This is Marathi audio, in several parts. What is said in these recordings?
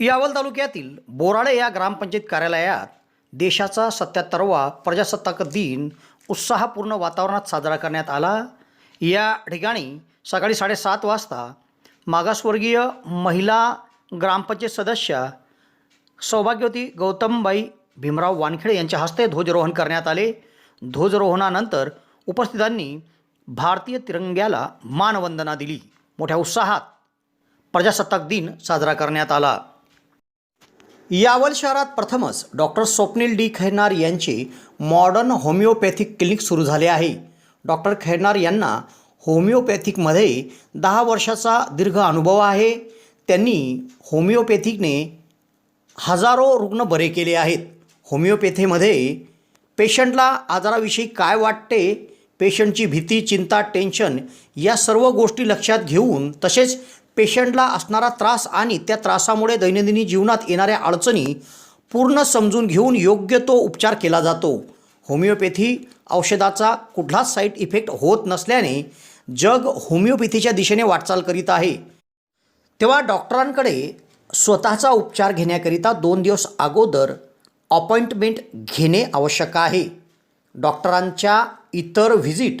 यावल तालुक्यातील बोराडे या ग्रामपंचायत कार्यालयात देशाचा सत्याहत्तरवा प्रजासत्ताक दिन उत्साहपूर्ण वातावरणात साजरा करण्यात आला. या ठिकाणी सकाळी साडेसात वाजता मागासवर्गीय महिला ग्रामपंचायत सदस्य सौभाग्यवती गौतमबाई भीमराव वानखेडे यांच्या हस्ते ध्वजरोहण करण्यात आले. ध्वजरोहणानंतर उपस्थितांनी भारतीय तिरंग्याला मानवंदना दिली. मोठ्या उत्साहात प्रजासत्ताक दिन साजरा करण्यात आला. यावल शहरात प्रथमच डॉक्टर स्वप्नील डी खैरनार यांचे मॉडर्न होमिओपॅथिक क्लिनिक सुरू झाले आहे. डॉक्टर खैरनार यांना होमिओपॅथिकमध्ये दहा वर्षाचा दीर्घ अनुभव आहे. त्यांनी होमिओपॅथिकने हजारो रुग्ण बरे केले आहेत. होमिओपॅथीमध्ये पेशंटला आजाराविषयी काय वाटते पेशंटची भीती चिंता टेन्शन या सर्व गोष्टी लक्षात घेऊन तसेच पेशंटला असणारा त्रास आणि त्या त्रासामुळे दैनंदिनी जीवनात येणाऱ्या अडचणी पूर्ण समजून घेऊन योग्य तो उपचार केला जातो. होमिओपॅथी औषधाचा कुठलाच साईड इफेक्ट होत नसल्याने जग होमिओपॅथीच्या दिशेने वाटचाल करीत आहे. तेव्हा डॉक्टरांकडे स्वतःचा उपचार घेण्याकरिता दोन दिवस अगोदर अपॉइंटमेंट घेणे आवश्यक आहे. डॉक्टरांच्या इतर व्हिजिट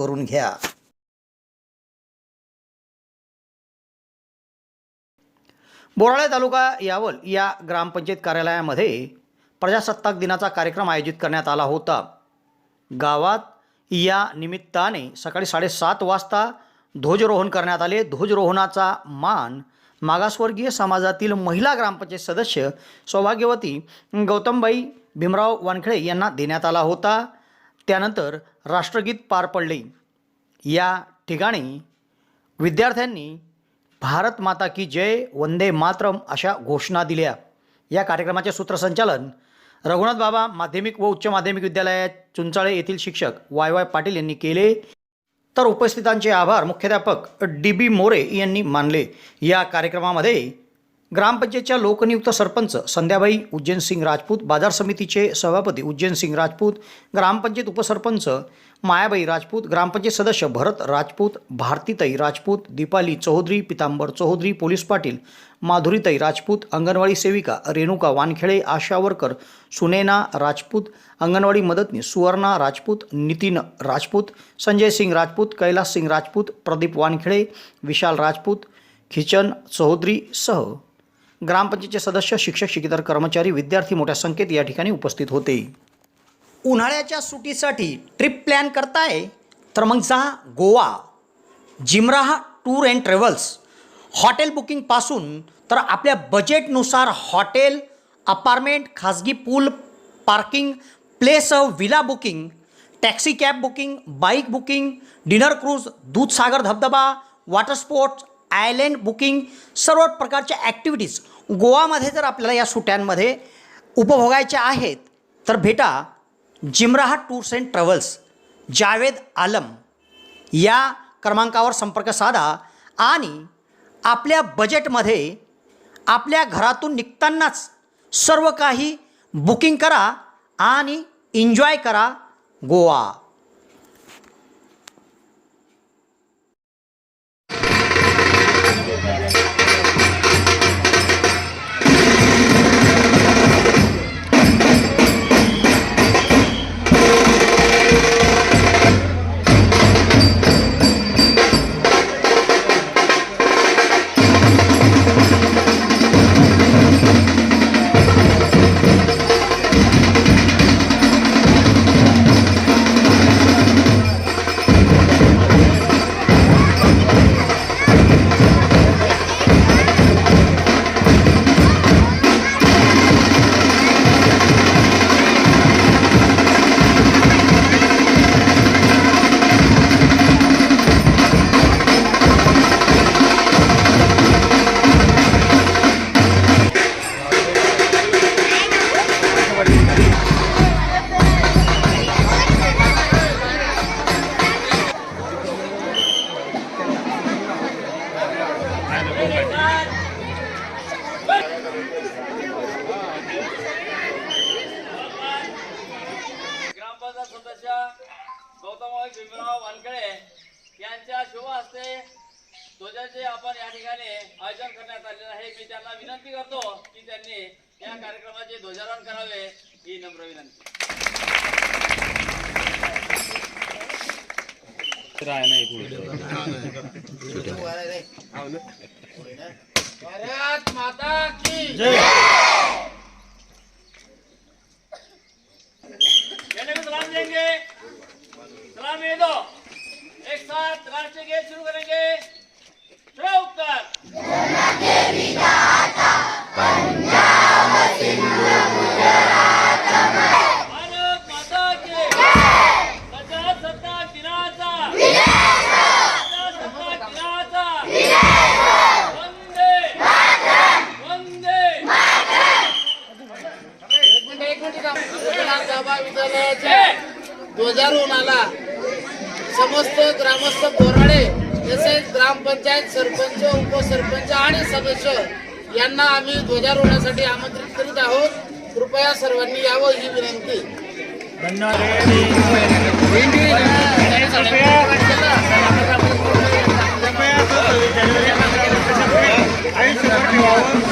करून घ्या. बोराळे तालुका यावल या ग्रामपंचायत कार्यालयामध्ये प्रजासत्ताक दिनाचा कार्यक्रम आयोजित करण्यात आला होता. गावात या निमित्ताने सकाळी साडेसात वाजता ध्वजरोहण करण्यात आले. ध्वजरोहणाचा मान मागासवर्गीय समाजातील महिला ग्रामपंचायत सदस्य सौभाग्यवती गौतमबाई भीमराव वानखेडे यांना देण्यात आला होता. त्यानंतर राष्ट्रगीत पार पडले. या ठिकाणी विद्यार्थ्यांनी भारत माता की जय वंदे मातरम अशा घोषणा दिल्या. या कार्यक्रमाचे सूत्रसंचालन रघुनाथ बाबा माध्यमिक व उच्च माध्यमिक विद्यालयात चुंचाळे येथील शिक्षक वाय वाय पाटील यांनी केले. तर उपस्थितांचे आभार मुख्याध्यापक डी बी मोरे यांनी मानले. या कार्यक्रमामध्ये ग्रामपंचायतच्या लोकनियुक्त सरपंच संध्याबाई उज्जैनसिंग राजपूत बाजार समितीचे सभापती उज्जैनसिंग राजपूत ग्रामपंचायत उपसरपंच मायाबाई राजपूत ग्रामपंचायत सदस्य भरत राजपूत भारतीताई राजपूत दीपाली चौधरी पितांबर चौधरी पोलीस पाटील माधुरीताई राजपूत अंगणवाडी सेविका रेणुका वानखेडे आशावरकर सुनेना राजपूत अंगणवाडी मदतनीस सुवर्णा राजपूत नितीन राजपूत संजय सिंग राजपूत कैलास सिंग राजपूत प्रदीप वानखेडे विशाल राजपूत खिचन चौधरी सह ग्रामपंचायतचे सदस्य शिक्षक शिकेतर कर्मचारी विद्यार्थी मोठ्या संख्येत या ठिकाणी उपस्थित होते. उन्हाळ्याच्या सुटीसाठी ट्रिप प्लॅन करताय? तर मग जा Goa Jimraha tour and travels hotel बुकिंगपासून तर आपल्या बजेटनुसार हॉटेल अपार्टमेंट खाजगी pool parking place villa booking taxi cab booking bike booking dinner cruise Dudhsagar धबधबा वॉटर स्पोर्ट्स आयलँड बुकिंग सर्व प्रकारच्या ॲक्टिव्हिटीज गोवामध्ये जर आपल्याला या सुट्यांमध्ये उपभोगायच्या आहेत तर भेटा Jimraha tours and travels Javed Alam या क्रमांकावर संपर्क साधा आणि आपल्या बजेटमध्ये आपल्या घरातून निघतानाच सर्व काही बुकिंग करा आणि एन्जॉय करा गोवा. भीमराव यांच्या शुभ हस्ते ध्वजाचे आपण या ठिकाणी आयोजन करण्यात आलेलं आहे. मी त्यांना विनंती करतो की त्यांनी या कार्यक्रमाचे ध्वजारोहण करावे. ही नम्र विनंती. माता की जय. समस्त ग्रामस्थ बोराडे तसेच ग्रामपंचायत सरपंच उपसरपंच आणि सदस्य यांना आम्ही ध्वजारोहणासाठी आमंत्रित करीत आहोत. कृपया सर्वांनी यावं ही विनंती. धन्यवाद.